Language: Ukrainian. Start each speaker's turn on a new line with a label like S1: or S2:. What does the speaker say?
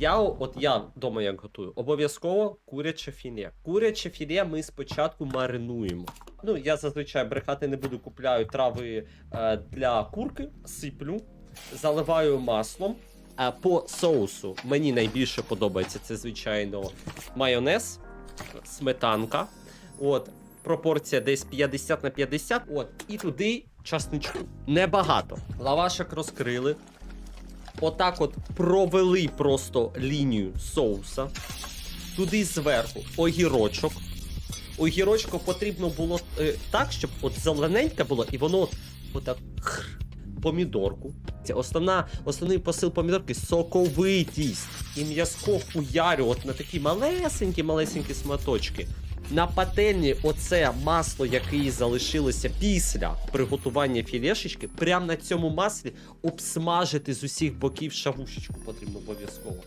S1: Я от я вдома як готую. Обов'язково куряче філе. Куряче філе ми спочатку маринуємо. Ну, я зазвичай брехати не буду, купляю трави е, для курки, сиплю, заливаю маслом. А по соусу мені найбільше подобається це, звичайно, майонез, сметанка. От, пропорція десь 50 на 50. От, і туди часничку. Небагато. Лавашок розкрили. Отак от провели просто лінію соуса. Туди зверху огірочок. Огірочку потрібно було е, так, щоб от зелененьке було, і воно от, отак хр, помідорку. Це основна, основний посил помідорки соковитість. І м'язко хуярю от на такі малесенькі, малесенькі сматочки. На пательні оце масло, яке залишилося після приготування філешечки, прямо на цьому маслі обсмажити з усіх боків шавушечку потрібно обов'язково.